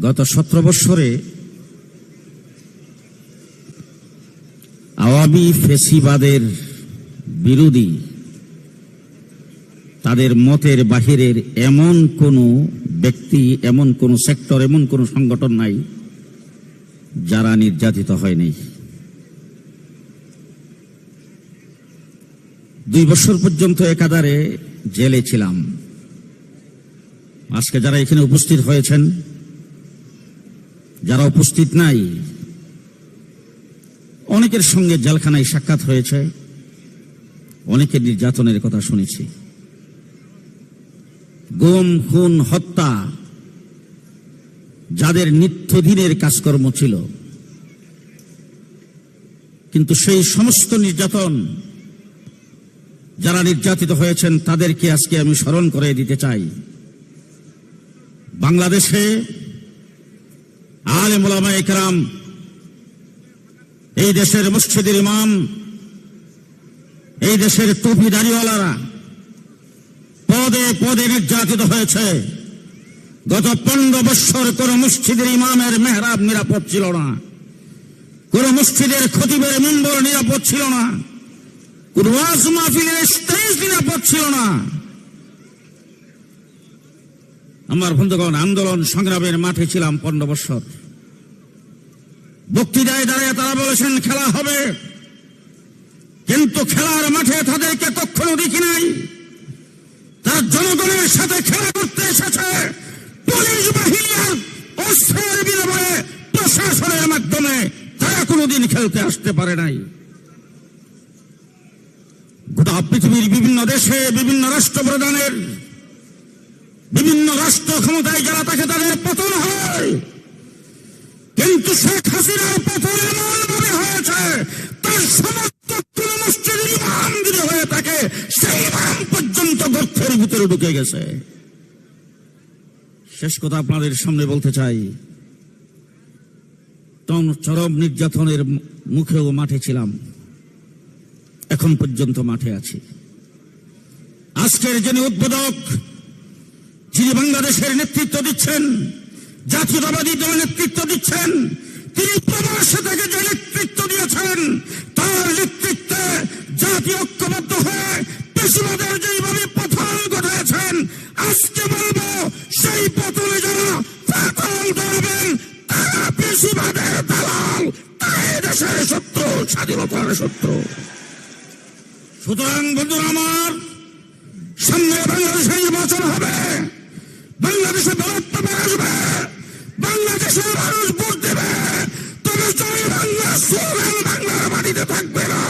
গত সতেরো বৎসরে আওয়ামী ফেসিবাদের বিরোধী তাদের মতের বাহিরের এমন কোনো ব্যক্তি, এমন কোনো সেক্টর, এমন কোনো সংগঠন নাই যারা নির্যাতিত হয়নি। দুই বছর পর্যন্ত একাধারে জেলে ছিলাম। আজকে যারা এখানে উপস্থিত হয়েছেন যারা উপস্থিত নাই, অনেকের সঙ্গে জেলখানায় সাক্ষাৎ হয়েছে অনেকের নির্যাতনের কথা শুনেছি। গুম, খুন, হত্যা যাদের নিত্যদিনের কাজকর্ম ছিল, কিন্তু সেই সমস্ত নির্যাতন যারা নির্যাতিত হয়েছেন, তাদেরকে আজকে আমি স্মরণ করে দিতে চাই। বাংলাদেশে আলে মোলামা একরাম এই দেশের মসজিদের ইমাম, এই দেশের টুপি দাড়িওয়ালারা পদে পদে নির্যাতিত হয়েছে। গত পনেরো বৎসর কোন মসজিদের ইমামের মেহরাব নিরাপদ ছিল না। কোন মসজিদের খতিবের মেম্বর নিরাপদ ছিল না। কোন ওয়াজ মাহফিলের স্টেজ নিরাপদ ছিল না। আমার বন্ধুগণ, আন্দোলন সংগ্রামের মাঠে ছিলাম পনেরো বৎসর বক্তৃতায় দাঁড়িয়ে তারা বলেছেন, খেলা হবে। কিন্তু খেলার মাঠে তাদেরকে কখনো দেখি নাই। তার জনগণের সাথে খেলা করতে এসেছে। পুলিশ বাহিনী অস্ত্রের বিনিময়ে প্রশাসনের মাধ্যমে তারা কোনোদিন খেলতে আসতে পারে নাই। গোটা পৃথিবীর বিভিন্ন দেশে বিভিন্ন রাষ্ট্রপ্রধানের বিভিন্ন রাষ্ট্র ক্ষমতায় যারা থাকে তাদের পতন হয়। কিন্তু শেখ হয়েছে। তার যদি হয়ে থাকে। সেই পর্যন্ত ভিতরে ঢুকে গেছে। শেষ কথা আপনাদের সামনে বলতে চাই। চরম নির্যাতনের মুখেও মাঠে ছিলাম। এখন পর্যন্ত মাঠে আছি। আজকের যিনি উদ্বোধক, যিনি বাংলাদেশের নেতৃত্ব দিচ্ছেন, জাতীয়তাবাদী দল নেতৃত্ব দিচ্ছেন তিনি প্রবাসে থেকে যে নেতৃত্ব দিয়েছেন তার নেতৃত্বে জাতীয় ঐক্যবদ্ধ হয়ে পেশিবাদের যেইভাবে পতন ঘটেছেন আজকে বলব সেই পতনে যারা পতন ধরবেন, তারা পেশিবাদের দালাল, তাই দেশের শত্রু, স্বাধীনতার শত্রু। সুতরাং বন্ধুরা আমার, সামনে বাংলাদেশে নির্বাচন হবে, বাংলাদেশে বলত্ব আসবে, বাংলাদেশের মানুষ ভোট বেঁচে থাকবে না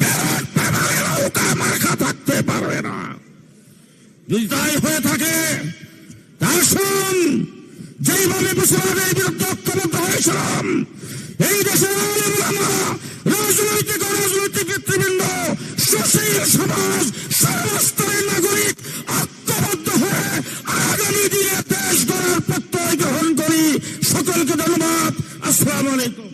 ব্যারাক ফ্যামিলিরা ওকা মার্কা থাকতে পারবে না যদি তাই হয়ে থাকে। তার শুন যেইভাবে মুসলমানের বিরুদ্ধে ঐক্যবদ্ধ হয়েছিলাম, এই দেশের রাজনৈতিক অরাজনৈতিক নেতৃবৃন্দ সুশীল সমাজ সমস্ত নাগরিক ঐক্যবদ্ধ হয়ে আগামী দিনে দেশ গড়ার প্রত্যয় গ্রহণ করি। সকলকে ধন্যবাদ। আসসালাম আলাইকুম।